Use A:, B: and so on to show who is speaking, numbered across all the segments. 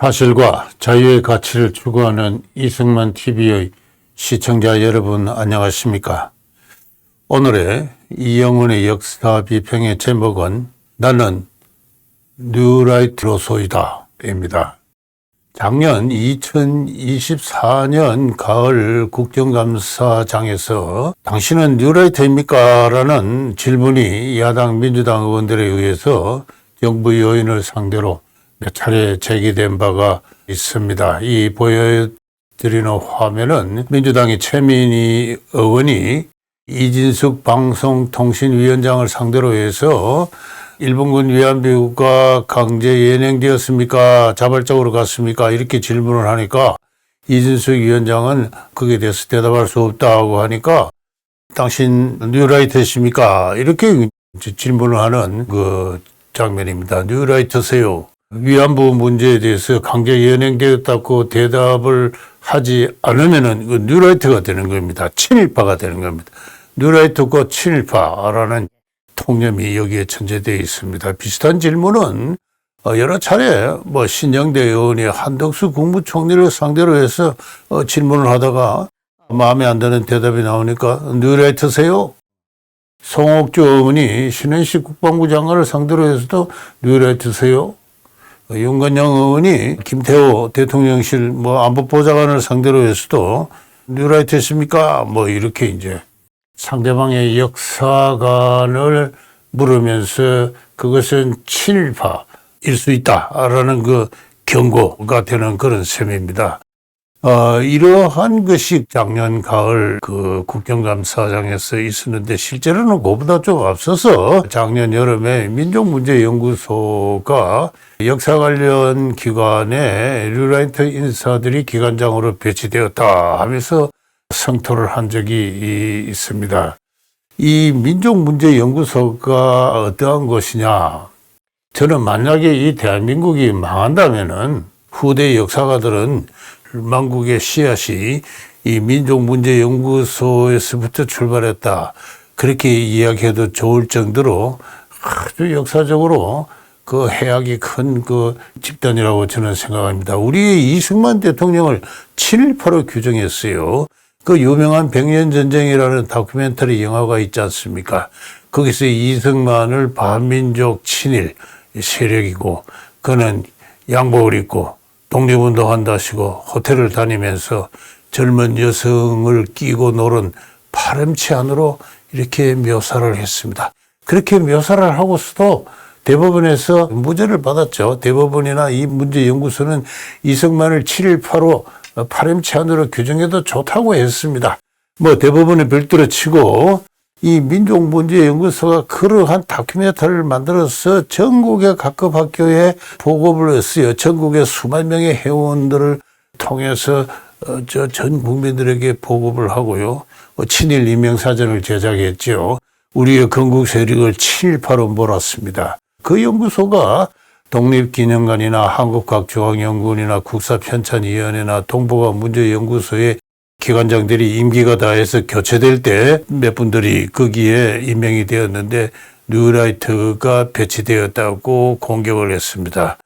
A: 사실과 자유의 가치를 추구하는 이승만 TV의 시청자 여러분 안녕하십니까? 오늘의 이영훈의 역사 비평의 제목은 나는 뉴라이트로소이다 입니다. 작년 2024년 가을 국정감사장에서 당신은 뉴라이트입니까? 라는 질문이 야당 민주당 의원들에 의해서 정부 요인을 상대로 몇 차례 제기된 바가 있습니다. 이 보여드리는 화면은 민주당의 최민희 의원이 이진숙 방송통신위원장을 상대로 해서 일본군 위안부가 강제 연행되었습니까? 자발적으로 갔습니까? 이렇게 질문을 하니까 이진숙 위원장은 거기에 대해서 대답할 수 없다고 하니까 당신 뉴라이트십니까? 이렇게 질문을 하는 그 장면입니다. 뉴라이트세요. 위안부 문제에 대해서 강제 연행되었다고 대답을 하지 않으면은 그 뉴라이트가 되는 겁니다. 친일파가 되는 겁니다. 뉴라이트고 친일파라는 통념이 여기에 전제되어 있습니다. 비슷한 질문은 어, 여러 차례 뭐 신영대 의원이 한덕수 국무총리를 상대로 해서 어, 질문을 하다가 마음에 안 드는 대답이 나오니까 뉴라이트세요? 송옥주 의원이 신현식 국방부 장관을 상대로 해서도 뉴라이트세요? 어, 윤건영 의원이 김태호 대통령실 뭐 안보보좌관을 상대로 해서도 뉴라이트십니까? 뭐 이렇게 이제 상대방의 역사관을 물으면서 그것은 친일파일 수 있다라는 그 경고가 되는 그런 셈입니다. 어, 이러한 것이 작년 가을 그 국정감사장에서 있었는데 실제로는 그보다 좀 앞서서 작년 여름에 민족문제연구소가 역사 관련 기관에 류라이트 인사들이 기관장으로 배치되었다 하면서 성토를 한 적이 있습니다. 이 민족문제연구소가 어떠한 것이냐? 저는 만약에 이 대한민국이 망한다면은 후대 역사가들은 만국의 씨앗이 이 민족문제연구소에서부터 출발했다. 그렇게 이야기해도 좋을 정도로 아주 역사적으로 그 해악이 큰 그 집단이라고 저는 생각합니다. 우리 이승만 대통령을 친일파로 규정했어요. 그 유명한 백년 전쟁이라는 다큐멘터리 영화가 있지 않습니까? 거기서 이승만을 반민족 친일 세력이고 그는 양복을 입고 독립운동한다시고 호텔을 다니면서 젊은 여성을 끼고 노는 파렴치 안으로 이렇게 묘사를 했습니다. 그렇게 묘사를 하고서도 대법원에서 무죄를 받았죠. 대법원이나 이 문제연구소는 이승만을 7.18로 파렴치 안으로 규정해도 좋다고 했습니다. 뭐 대법원에 별도로 치고 이 민족문제연구소가 그러한 다큐멘터리를 만들어서 전국의 각급 학교에 보고를 했어요. 전국의 수만 명의 회원들을 통해서 어, 저전 국민들에게 보고를 하고요. 어, 친일 이명사전을 제작했죠. 우리의 건국 세력을 친일파로 몰았습니다. 그 연구소가 독립기념관이나 한국과학중앙연구원이나 국사편찬위원회나 동북아 문제연구소의 기관장들이 임기가 다해서 교체될 때 몇 분들이 거기에 임명이 되었는데 뉴라이트가 배치되었다고 공격을 했습니다.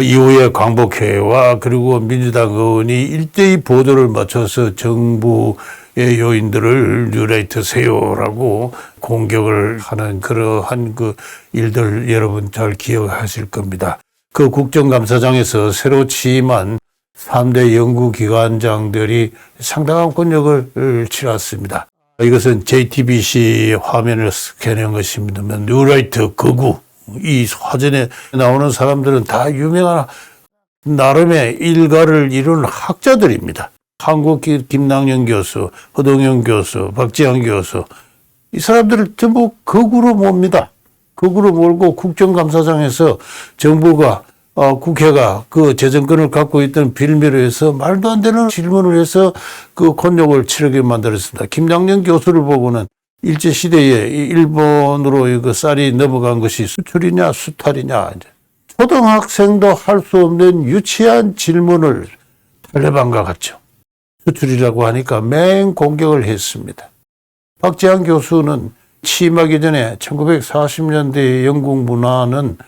A: 이후에 광복회와 그리고 민주당 의원이 일대의 보도를 맞춰서 정부의 요인들을 뉴라이트 세요라고 공격을 하는 그러한 그 일들 여러분 잘 기억하실 겁니다. 그 국정감사장에서 새로 취임한 3대 연구기관장들이 상당한 권력을 치렀습니다. 이것은 JTBC 화면을 스캔한 것입니다. 뉴라이트 거구. 이 화전에 나오는 사람들은 다 유명한 나름의 일가를 이룬 학자들입니다. 한국 김낭영 교수, 허동영 교수, 박지환 교수. 이 사람들을 전부 거구로 몹니다. 거구로 몰고 국정감사장에서 정부가 어, 국회가 그 재정권을 갖고 있던 빌미로 해서 말도 안 되는 질문을 해서 그 권력을 치르게 만들었습니다. 김양년 교수를 보고는 일제시대에 일본으로 이거 쌀이 넘어간 것이 수출이냐 수탈이냐 이제 초등학생도 할 수 없는 유치한 질문을 탈레반과 같죠. 수출이라고 하니까 맹 공격을 했습니다. 박지한 교수는 취임하기 전에 1940년대 영국 문화는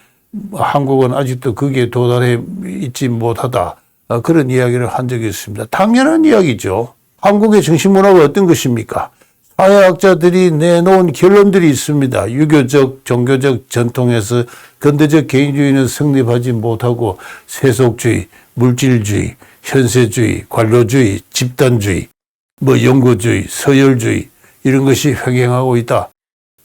A: 한국은 아직도 거기에 도달해 있지 못하다. 어, 그런 이야기를 한 적이 있습니다. 당연한 이야기죠. 한국의 정신문화가 어떤 것입니까? 사회학자들이 내놓은 결론들이 있습니다. 유교적, 종교적 전통에서 근대적 개인주의는 성립하지 못하고 세속주의, 물질주의, 현세주의, 관료주의, 집단주의, 뭐 영구주의, 서열주의 이런 것이 횡행하고 있다.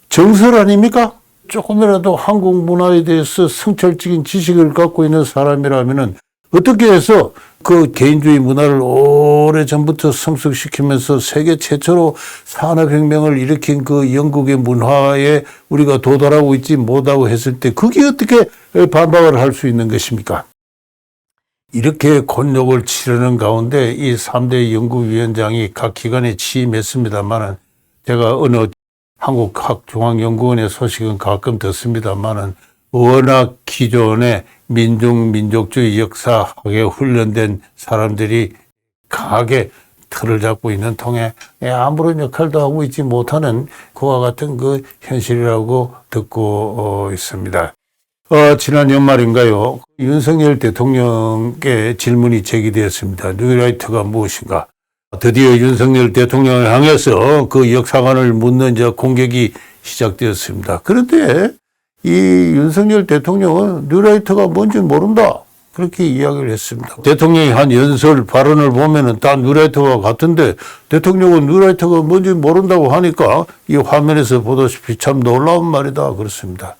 A: 정설 아닙니까? 조금이라도 한국 문화에 대해서 성찰적인 지식을 갖고 있는 사람이라면은 어떻게 해서 그 개인주의 문화를 오래 전부터 성숙시키면서 세계 최초로 산업혁명을 일으킨 그 영국의 문화에 우리가 도달하고 있지 못하고 했을 때 그게 어떻게 반박을 할 수 있는 것입니까? 이렇게 곤욕을 치르는 가운데 이 3대 연구위원장이 각 기관에 취임했습니다만은 제가 어느 한국학중앙연구원의 소식은 가끔 듣습니다만은 워낙 기존의 민중 민족주의 역사학에 훈련된 사람들이 강하게 틀을 잡고 있는 통에 아무런 역할도 하고 있지 못하는 그와 같은 그 현실이라고 듣고 어, 있습니다. 어, 지난 연말인가요? 윤석열 대통령께 질문이 제기되었습니다. 뉴라이트가 무엇인가? 드디어 윤석열 대통령을 향해서 그 역사관을 묻는 저 공격이 시작되었습니다. 그런데 이 윤석열 대통령은 뉴라이트가 뭔지 모른다. 그렇게 이야기를 했습니다. 대통령이 한 연설 발언을 보면은 다 뉴라이트와 같은데 대통령은 뉴라이트가 뭔지 모른다고 하니까 이 화면에서 보다시피 참 놀라운 말이다. 그렇습니다.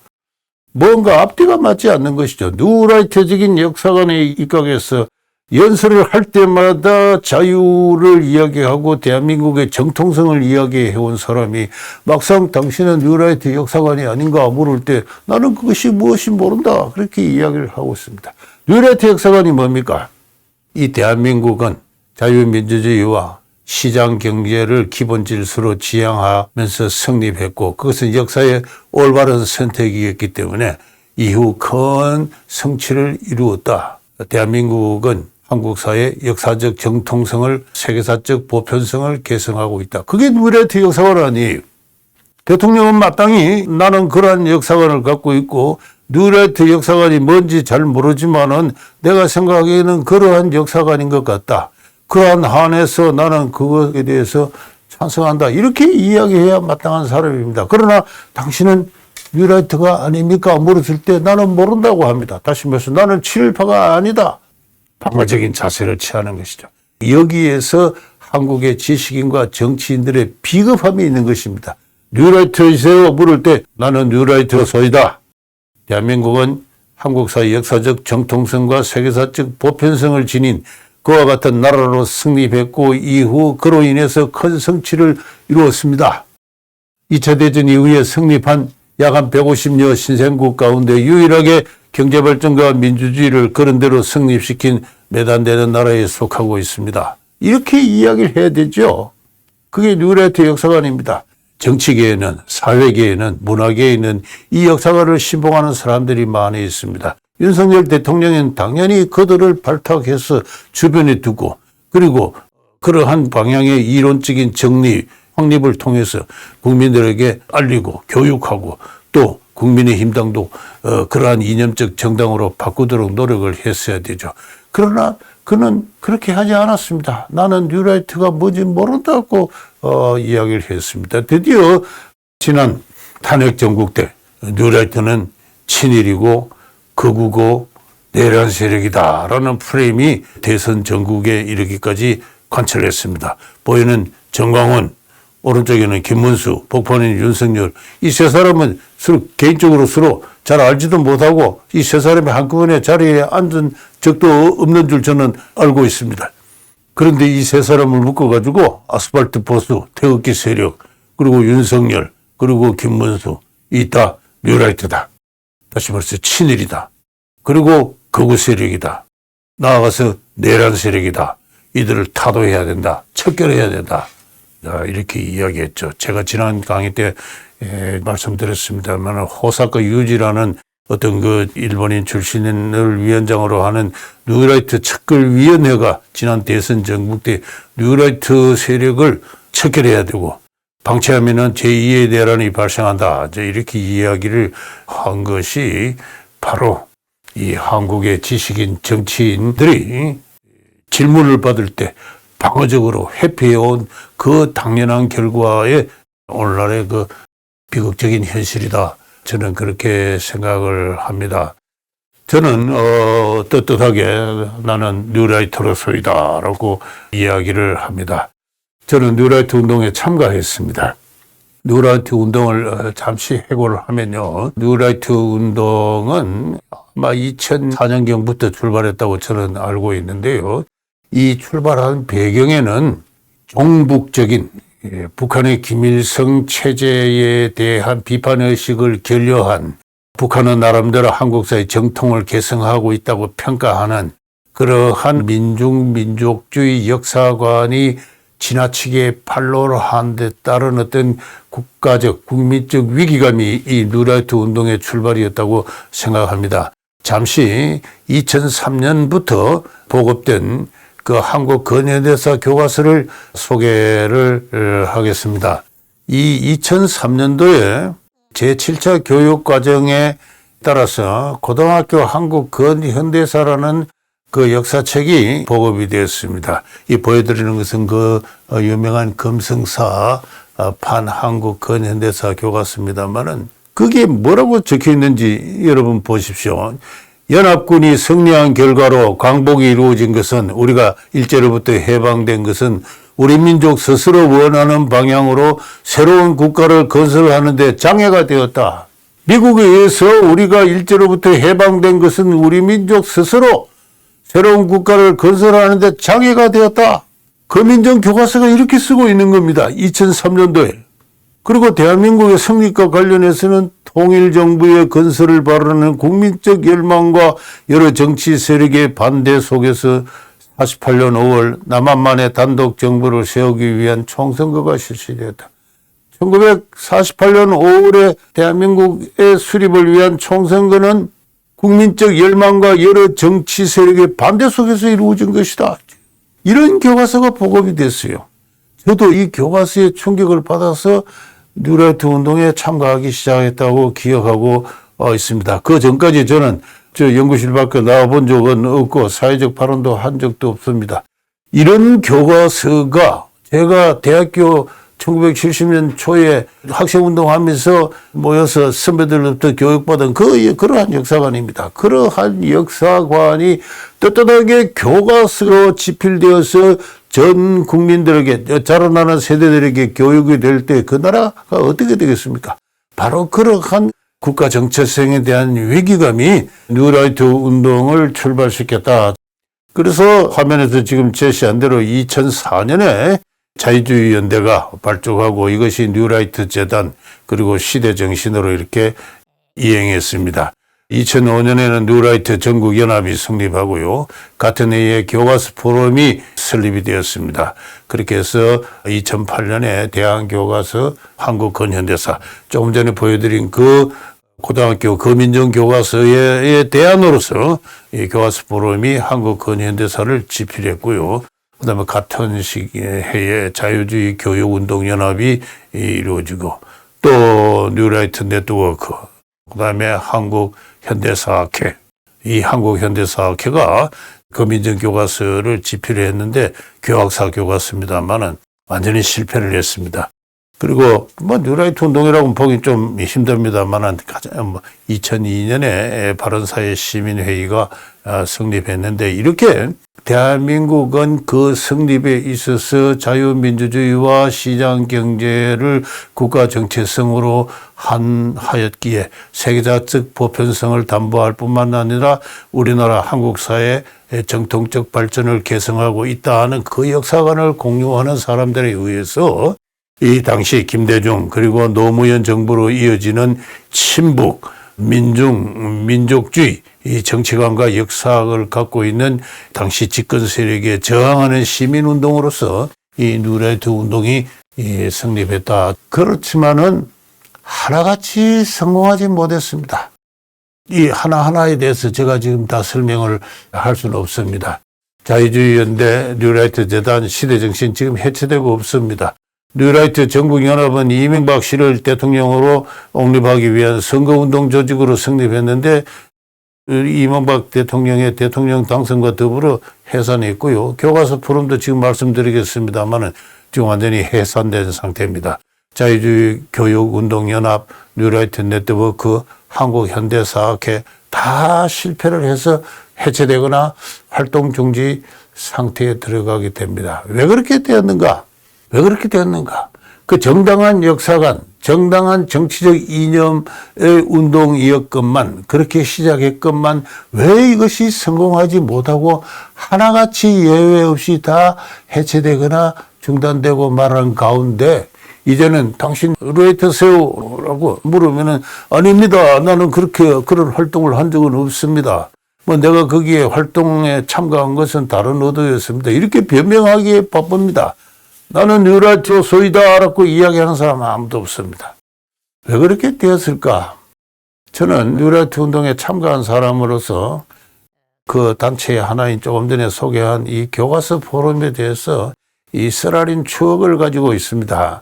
A: 뭔가 앞뒤가 맞지 않는 것이죠. 뉴라이트적인 역사관에 입각해서 연설을 할 때마다 자유를 이야기하고 대한민국의 정통성을 이야기해온 사람이 막상 당신은 뉴라이트 역사관이 아닌가 물을 때 나는 그것이 무엇이 모른다. 그렇게 이야기를 하고 있습니다. 뉴라이트 역사관이 뭡니까? 이 대한민국은 자유민주주의와 시장 경제를 기본 질서로 지향하면서 성립했고 그것은 역사의 올바른 선택이었기 때문에 이후 큰 성취를 이루었다. 대한민국은 한국 사회 역사적 정통성을 세계사적 보편성을 개성하고 있다. 그게 누레트 역사관 아니에요. 대통령은 마땅히 나는 그러한 역사관을 갖고 있고 뉴라이트 역사관이 뭔지 잘 모르지만은 내가 생각하기에는 그러한 역사관인 것 같다. 그러한 한에서 나는 그것에 대해서 찬성한다. 이렇게 이야기해야 마땅한 사람입니다. 그러나 당신은 뉴라이트가 아닙니까? 물었을 때 나는 모른다고 합니다. 다시 말해서 나는 친일파가 아니다. 방어적인 자세를 취하는 것이죠. 여기에서 한국의 지식인과 정치인들의 비겁함이 있는 것입니다. 뉴라이트이세요? 물을 때 나는 뉴라이트 소이다. 대한민국은 한국사의 역사적 정통성과 세계사적 보편성을 지닌 그와 같은 나라로 승리했고 이후 그로 인해서 큰 성취를 이루었습니다. 2차 대전 이후에 성립한 약 한 150여 신생국 가운데 유일하게 경제발전과 민주주의를 그런 대로 성립시킨 몇안 되는 나라에 속하고 있습니다. 이렇게 이야기를 해야 되죠. 그게 뉴라이트 역사관입니다. 정치계에는 사회계에는 문화계에는 이 역사관을 신봉하는 사람들이 많이 있습니다. 윤석열 대통령은 당연히 그들을 발탁해서 주변에 두고 그리고 그러한 방향의 이론적인 정리, 확립을 통해서 국민들에게 알리고 교육하고 또 국민의힘 당도 어, 그러한 이념적 정당으로 바꾸도록 노력을 했어야 되죠. 그러나 그는 그렇게 하지 않았습니다. 나는 뉴라이트가 뭔지 모른다고 어, 이야기를 했습니다. 드디어 지난 탄핵 전국 때 뉴라이트는 친일이고 거구고 내란 세력이다라는 프레임이 대선 전국에 이르기까지 관철했습니다. 보이는 정광훈, 오른쪽에는 김문수, 복판에는 윤석열. 이 세 사람은 서로 개인적으로 서로 잘 알지도 못하고 이 세 사람이 한꺼번에 자리에 앉은 적도 없는 줄 저는 알고 있습니다. 그런데 이 세 사람을 묶어가지고 아스팔트 보수, 태극기 세력, 그리고 윤석열, 그리고 김문수, 이다 뉴라이트다. 다시 말해서 친일이다. 그리고 거구 세력이다. 나아가서 내란 세력이다. 이들을 타도해야 된다. 척결해야 된다. 자, 이렇게 이야기했죠. 제가 지난 강의 때 에, 말씀드렸습니다만 호사카 유지라는 어떤 그 일본인 출신을 위원장으로 하는 뉴라이트 척결위원회가 지난 대선 전국 때 뉴라이트 세력을 척결해야 되고 방치하면은 제2의 대란이 발생한다. 이렇게 이야기를 한 것이 바로 이 한국의 지식인 정치인들이 질문을 받을 때 방어적으로 회피해온 그 당연한 결과에 오늘날의 그 비극적인 현실이다. 저는 그렇게 생각을 합니다. 저는 어, 떳떳하게 나는 뉴라이터로서이다라고 이야기를 합니다. 저는 뉴라이트 운동에 참가했습니다. 뉴라이트 운동을 어, 잠시 해고를 하면요. 뉴라이트 운동은 아마 2004년경부터 출발했다고 저는 알고 있는데요. 이 출발한 배경에는 종북적인 예, 북한의 김일성 체제에 대한 비판의식을 결여한 북한은 나름대로 한국사의 정통을 개성하고 있다고 평가하는 그러한 민중 민족주의 역사관이 지나치게 판로를 한데 따른 어떤 국가적 국민적 위기감이 이 뉴라이트 운동의 출발이었다고 생각합니다. 잠시 2003년부터 보급된 그 한국 근현대사 교과서를 소개를 어, 하겠습니다. 이 2003년도에 제7차 교육과정에 따라서 고등학교 한국 근현대사라는 그 역사책이 보급이 되었습니다. 이 보여드리는 것은 그 어, 유명한 금성사 어, 판 한국 근현대사 교과서입니다만은 그게 뭐라고 적혀 있는지 여러분 보십시오. 연합군이 승리한 결과로 광복이 이루어진 것은 우리가 일제로부터 해방된 것은 우리 민족 스스로 원하는 방향으로 새로운 국가를 건설하는 데 장애가 되었다. 미국에 의해서 우리가 일제로부터 해방된 것은 우리 민족 스스로 새로운 국가를 건설하는 데 장애가 되었다. 거민정 교과서가 이렇게 쓰고 있는 겁니다. 2003년도에. 그리고 대한민국의 성립과 관련해서는 통일정부의 건설을 바라는 국민적 열망과 여러 정치 세력의 반대 속에서 48년 5월 남한만의 단독 정부를 세우기 위한 총선거가 실시되었다. 1948년 5월에 대한민국의 수립을 위한 총선거는 국민적 열망과 여러 정치 세력의 반대 속에서 이루어진 것이다. 이런 교과서가 보급이 됐어요. 저도 이 교과서의 충격을 받아서 뉴라이트 운동에 참가하기 시작했다고 기억하고 어, 있습니다. 그 전까지 저는 저 연구실 밖에 나와본 적은 없고 사회적 발언도 한 적도 없습니다. 이런 교과서가 제가 대학교 1970년 초에 학생운동하면서 모여서 선배들로부터 교육받은 그, 그러한 역사관입니다. 그러한 역사관이 떳떳하게 교과서로 집필되어서 전 국민들에게, 자라나는 세대들에게 교육이 될 때 그 나라가 어떻게 되겠습니까? 바로 그러한 국가 정체성에 대한 위기감이 뉴라이트 운동을 출발시켰다. 그래서 화면에서 지금 제시한 대로 2004년에 자유주의 연대가 발족하고 이것이 뉴라이트 재단 그리고 시대 정신으로 이렇게 이행했습니다. 2005년에는 뉴라이트 전국연합이 성립하고요. 같은 해에 교과서 포럼이 설립이 되었습니다. 그렇게 해서 2008년에 대한교과서 한국근현대사 조금 전에 보여드린 그 고등학교 거민정 교과서의 대안으로서 이 교과서 포럼이 한국근현대사를 집필했고요. 그다음에 같은 시기에 해에 자유주의 교육운동연합이 이루어지고 또 뉴라이트 네트워크 그 다음에 한국 현대사학회 이 한국 현대사학회가 거민정 교과서를 집필을 했는데 교학사 교과서입니다만은 완전히 실패를 했습니다. 그리고 뭐 뉴라이트 운동이라고 보기 좀 힘듭니다만은 가장 뭐 2002년에 바른사회 시민회의가 아, 성립했는데 이렇게 대한민국은 그 성립에 있어서 자유민주주의와 시장 경제를 국가 정체성으로 한 하였기에 세계사적 보편성을 담보할 뿐만 아니라 우리나라 한국 사회 정통적 발전을 개성하고 있다는 그 역사관을 공유하는 사람들에 의해서 이 당시 김대중 그리고 노무현 정부로 이어지는 친북 민중 민족주의 이 정치관과 역사를 갖고 있는 당시 집권 세력에 저항하는 시민 운동으로서 이 누레트 운동이 이 성립했다. 그렇지만은 하나같이 성공하지 못했습니다. 이 하나하나에 대해서 제가 지금 다 설명을 할 수는 없습니다. 자유주의 연대, 뉴라이트 재단, 시대정신 지금 해체되고 없습니다. 뉴라이트 전국연합은 이명박 씨를 대통령으로 옹립하기 위한 선거운동 조직으로 성립했는데 이명박 대통령의 대통령 당선과 더불어 해산했고요. 교과서 포럼도 지금 말씀드리겠습니다만은 지금 완전히 해산된 상태입니다. 자유주의 교육운동연합, 뉴라이트 네트워크, 한국현대사학회 다 실패를 해서 해체되거나 활동 중지 상태에 들어가게 됩니다. 왜 그렇게 되었는가? 왜 그렇게 되었는가? 그 정당한 역사관, 정당한 정치적 이념의 운동이었건만, 그렇게 시작했건만, 왜 이것이 성공하지 못하고 하나같이 예외 없이 다 해체되거나 중단되고 말하는 가운데, 이제는 당신 루에이터 세우라고 물으면은 아닙니다. 나는 그렇게 그런 활동을 한 적은 없습니다. 뭐 내가 거기에 활동에 참가한 것은 다른 의도였습니다. 이렇게 변명하기에 바쁩니다. 나는 뉴라이트 소이다라고 이야기하는 사람은 아무도 없습니다. 왜 그렇게 되었을까? 저는 뉴라이트 운동에 참가한 사람으로서 그 단체의 하나인 조금 전에 소개한 이 교과서 포럼에 대해서 이 쓰라린 추억을 가지고 있습니다.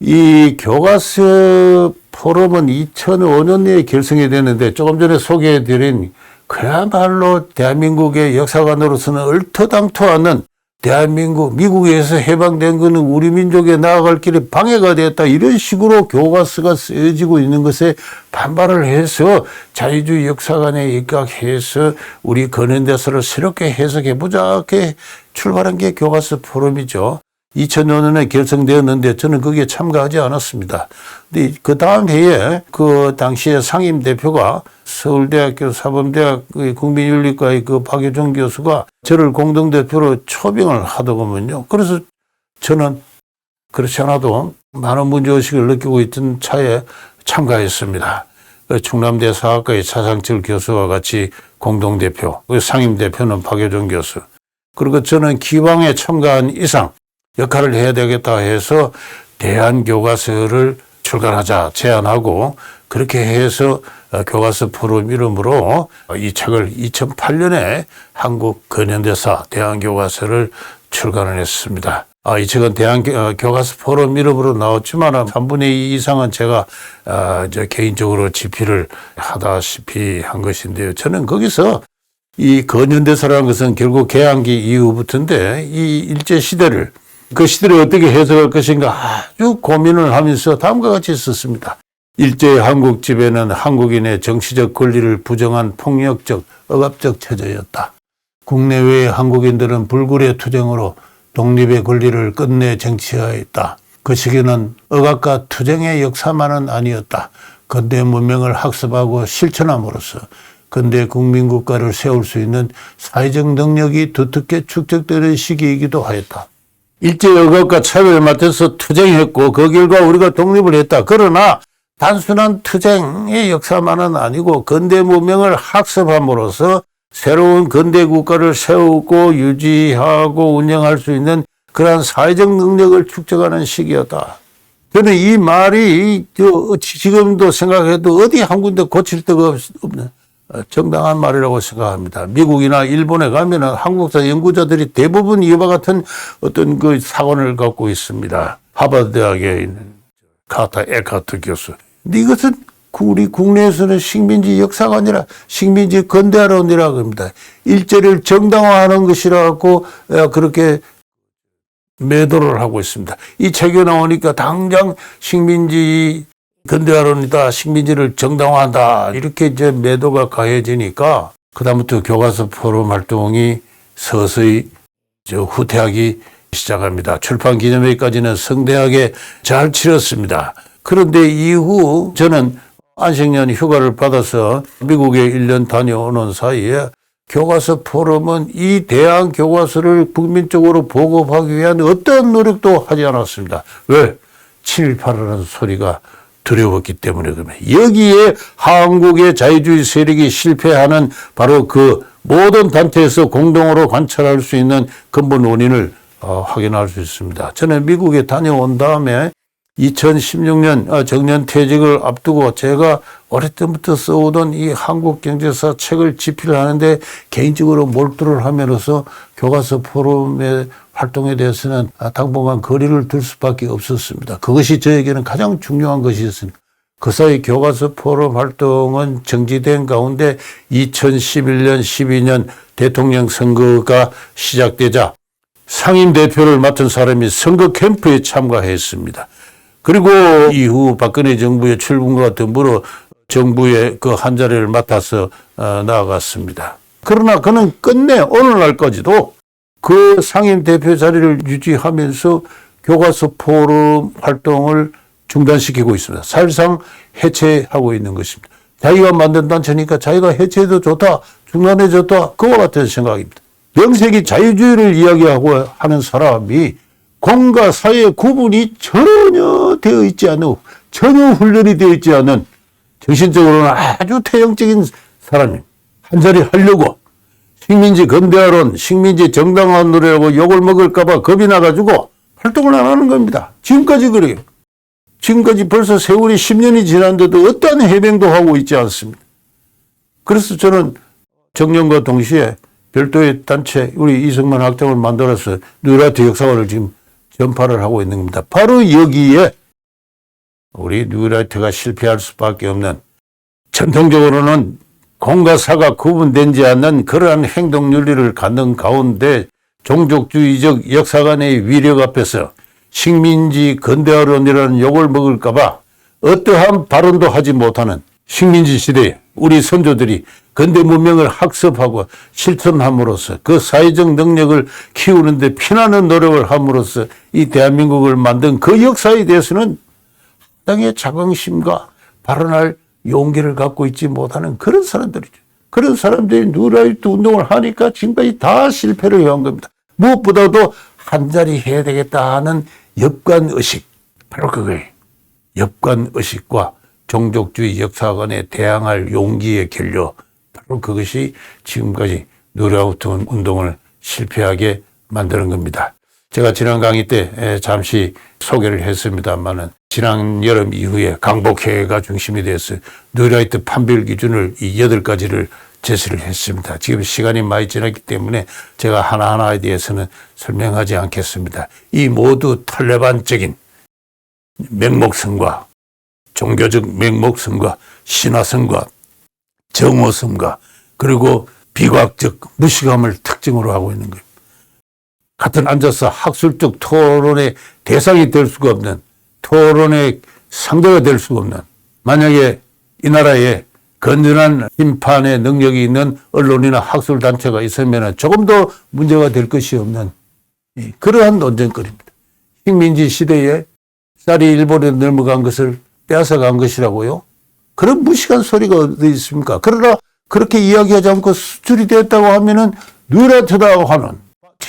A: 이 교과서 포럼은 2005년에 결성이 됐는데 조금 전에 소개해드린 그야말로 대한민국의 역사관으로서는 얼토당토하는 대한민국, 미국에서 해방된 거는 우리 민족에 나아갈 길에 방해가 되었다. 이런 식으로 교과서가 쓰여지고 있는 것에 반발을 해서 자유주의 역사관에 입각해서 우리 근현대사를 새롭게 해석해보자. 이렇게 출발한 게 교과서 포럼이죠. 2005년에 결성되었는데 저는 거기에 참가하지 않았습니다. 근데 그 다음 해에 그 당시에 상임 대표가 서울대학교 사범대학 국민윤리과의 그 박효정 교수가 저를 공동대표로 초빙을 하더군요. 그래서 저는 그렇지 않아도 많은 문제의식을 느끼고 있던 차에 참가했습니다. 그 충남대 사학과의 차상철 교수와 같이 공동대표, 그 상임대표는 박효정 교수. 그리고 저는 기왕에 참가한 이상 역할을 해야 되겠다 해서 대한교과서를 출간하자 제안하고 그렇게 해서 어, 교과서 포럼 이름으로 이 책을 2008년에 한국 근현대사 대한교과서를 출간을 했습니다. 아, 이 책은 대한교과서 포럼 이름으로 나왔지만 3분의 2 이상은 제가 아, 이제 개인적으로 집필을 하다시피 한 것인데요. 저는 거기서 이 근현대사라는 것은 결국 개항기 이후부터인데 이 일제 시대를 그 시대를 어떻게 해석할 것인가 아주 고민을 하면서 다음과 같이 썼습니다. 일제의 한국 지배는 한국인의 정치적 권리를 부정한 폭력적, 억압적 체제였다. 국내외의 한국인들은 불굴의 투쟁으로 독립의 권리를 끝내 쟁취하였다. 그 시기는 억압과 투쟁의 역사만은 아니었다. 근대 문명을 학습하고 실천함으로써 근대 국민국가를 세울 수 있는 사회적 능력이 두텁게 축적되는 시기이기도 하였다. 일제 억압과 차별을 맡아서 투쟁했고 그 결과 우리가 독립을 했다. 그러나 단순한 투쟁의 역사만은 아니고 근대 문명을 학습함으로써 새로운 근대 국가를 세우고 유지하고 운영할 수 있는 그러한 사회적 능력을 축적하는 시기였다. 저는 이 말이 지금도 생각해도 어디 한 군데 고칠 데가 없는 정당한 말이라고 생각합니다. 미국이나 일본에 가면은 한국사 연구자들이 대부분 이와 같은 어떤 그 사관을 갖고 있습니다. 하버드 대학에 있는 카타 에카트 교수. 근데 이것은 우리 국내에서는 식민지 역사가 아니라 식민지 근대화론이라고 합니다. 일제를 정당화하는 것이라고 그렇게 매도를 하고 있습니다. 이 책에 나오니까 당장 식민지 근대화론이다, 식민지를 정당화한다 이렇게 이제 매도가 가해지니까 그다음부터 교과서 포럼 활동이 서서히 저 후퇴하기 시작합니다. 출판 기념회까지는 성대하게 잘 치렀습니다. 그런데 이후 저는 안식년 휴가를 받아서 미국에 1년 다녀오는 사이에 교과서 포럼은 이 대한 교과서를 국민적으로 보급하기 위한 어떤 노력도 하지 않았습니다. 왜? 친일파라는 소리가 두려웠기 때문에 그러면 여기에 한국의 자유주의 세력이 실패하는 바로 그 모든 단체에서 공동으로 관찰할 수 있는 근본 원인을 어, 확인할 수 있습니다. 저는 미국에 다녀온 다음에 2016년 어, 정년 퇴직을 앞두고 제가 오랫동부터 써오던 이 한국 경제사 책을 집필하는데 개인적으로 몰두를 함으로써 교과서 포럼의 활동에 대해서는 당분간 거리를 둘 수밖에 없었습니다. 그것이 저에게는 가장 중요한 것이었습니다. 그 사이 교과서 포럼 활동은 정지된 가운데 2011년, 12년 대통령 선거가 시작되자 상임 대표를 맡은 사람이 선거 캠프에 참가했습니다. 그리고 이후 박근혜 정부의 출범과 더불어 정부의 그 한 자리를 맡아서 어, 나아갔습니다. 그러나 그는 끝내 오늘날까지도 그 상임 대표 자리를 유지하면서 교과서 포럼 활동을 중단시키고 있습니다. 사실상 해체하고 있는 것입니다. 자기가 만든 단체니까 자기가 해체해도 좋다, 중단해 줬다, 그와 같은 생각입니다. 명색이 자유주의를 이야기하고 하는 사람이 공과 사의 구분이 전혀 되어 있지 않은, 전혀 훈련이 되어 있지 않은 정신적으로는 아주 태형적인 사람입니다. 한 자리 하려고 식민지 근대화론, 식민지 정당화 노래라고 욕을 먹을까봐 겁이 나가지고 활동을 안 하는 겁니다. 지금까지 그래요. 지금까지 벌써 세월이 10년이 지났는데도 어떠한 해명도 하고 있지 않습니다. 그래서 저는 정년과 동시에 별도의 단체, 우리 이승만 학장을 만들어서 뉴라이트 역사관을 지금 전파를 하고 있는 겁니다. 바로 여기에 우리 뉴라이트가 실패할 수밖에 없는 전통적으로는 공과 사가 구분되지 않는 그러한 행동 윤리를 갖는 가운데 종족주의적 역사관의 위력 앞에서 식민지 근대화론이라는 욕을 먹을까봐 어떠한 발언도 하지 못하는 식민지 시대에 우리 선조들이 근대 문명을 학습하고 실천함으로써 그 사회적 능력을 키우는데 피나는 노력을 함으로써 이 대한민국을 만든 그 역사에 대해서는 땅의 자긍심과 발언할 용기를 갖고 있지 못하는 그런 사람들이죠. 그런 사람들이 누라이트 운동을 하니까 지금까지 다 실패를 해온 겁니다. 무엇보다도 한 자리 해야 되겠다 하는 엽관 의식. 바로 그거예요. 엽관 의식과 종족주의 역사관에 대항할 용기의 결려. 바로 그것이 지금까지 누라이트 운동을 실패하게 만드는 겁니다. 제가 지난 강의 때 잠시 소개를 했습니다만은 지난 여름 이후에 강복회가 중심이 돼서 뉴라이트 판별 기준을 이 여덟 가지를 제시를 했습니다. 지금 시간이 많이 지났기 때문에 제가 하나하나에 대해서는 설명하지 않겠습니다. 이 모두 탈레반적인 맹목성과 종교적 맹목성과 신화성과 정오성과 그리고 비과학적 무식함을 특징으로 하고 있는 거예요. 같은 앉아서 학술적 토론의 대상이 될 수가 없는 토론의 상대가 될 수가 없는 만약에 이 나라에 건전한 심판의 능력이 있는 언론이나 학술 단체가 있으면 조금 더 문제가 될 것이 없는 그러한 논쟁거리입니다. 식민지 시대에 쌀이 일본에 넘어간 것을 빼앗아간 것이라고요? 그런 무식한 소리가 어디 있습니까? 그러나 그렇게 이야기하지 않고 수출이 됐다고 하면은 뉴라트다고 하는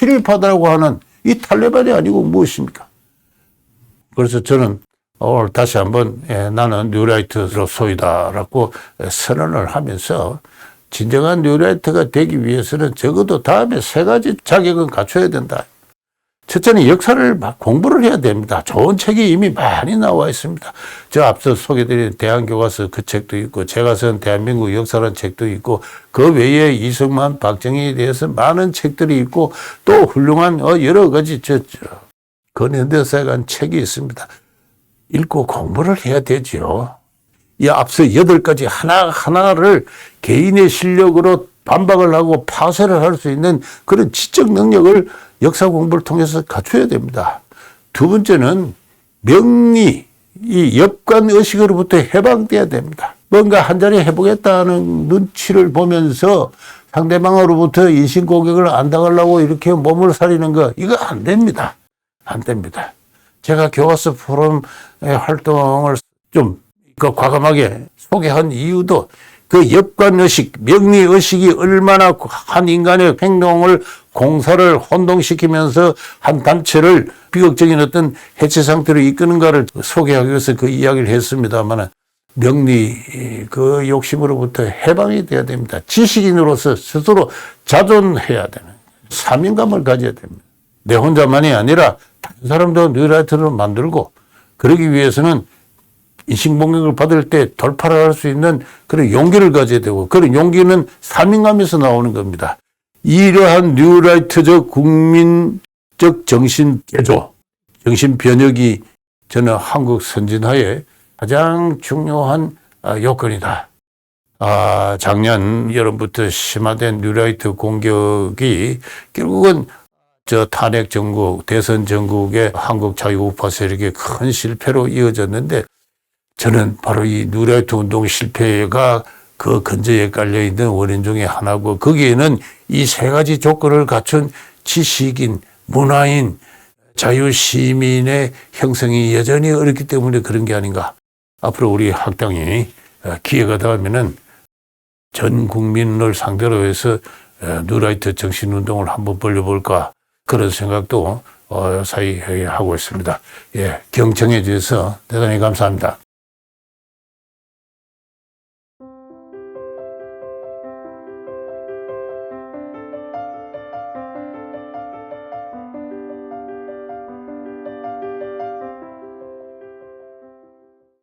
A: 칠일파다라고 하는 이 탈레반이 아니고 무엇입니까? 그래서 저는 오늘 다시 한번 예, 나는 뉴라이트로 소이다라고 선언을 하면서 진정한 뉴라이트가 되기 위해서는 적어도 다음에 세 가지 자격은 갖춰야 된다. 첫째는 역사를 막 공부를 해야 됩니다. 좋은 책이 이미 많이 나와 있습니다. 저 앞서 소개드린 대한교과서 그 책도 있고, 제가 쓴 대한민국 역사라는 책도 있고, 그 외에 이승만, 박정희에 대해서 많은 책들이 있고, 또 훌륭한 어, 여러 가지 저, 저 근현대사에 관한 책이 있습니다. 읽고 공부를 해야 되죠. 이 앞서 여덟 가지 하나하나를 개인의 실력으로 반박을 하고 파쇄를 할 수 있는 그런 지적 능력을 역사 공부를 통해서 갖춰야 됩니다. 두 번째는 명리, 이 역관 의식으로부터 해방돼야 됩니다. 뭔가 한 자리 해보겠다는 눈치를 보면서 상대방으로부터 인신 공격을 안 당하려고 이렇게 몸을 사리는 거, 이거 안 됩니다. 안 됩니다. 제가 교과서 포럼 활동을 좀그 과감하게 소개한 이유도 그 역관의식, 명리의식이 얼마나 한 인간의 행동을 공사를 혼동시키면서 한 단체를 비극적인 어떤 해체 상태로 이끄는가를 소개하기 위해서 그 이야기를 했습니다만 명리 그 욕심으로부터 해방이 돼야 됩니다. 지식인으로서 스스로 자존해야 되는 사명감을 가져야 됩니다. 내 혼자만이 아니라 다른 사람도 뉴라이트를 만들고 그러기 위해서는 인식공격을 받을 때 돌파를 할 수 있는 그런 용기를 가져야 되고 그런 용기는 사명감에서 나오는 겁니다. 이러한 뉴라이트적 국민적 정신 개조, 정신 변혁이 저는 한국 선진화에 가장 중요한 아, 요건이다. 아, 작년 여름부터 심화된 뉴라이트 공격이 결국은 저 탄핵 전국, 대선 전국의 한국 자유우파 세력의 큰 실패로 이어졌는데 저는 바로 이 뉴라이트 운동 실패가 그 근저에 깔려 있는 원인 중에 하나고 거기에는 이 세 가지 조건을 갖춘 지식인, 문화인, 자유시민의 형성이 여전히 어렵기 때문에 그런 게 아닌가. 앞으로 우리 학당이 어, 기회가 닿으면은 전 국민을 상대로 해서 어, 뉴라이트 정신운동을 한번 벌려볼까 그런 생각도 어, 사이 하고 있습니다. 예, 경청해 주셔서 대단히 감사합니다.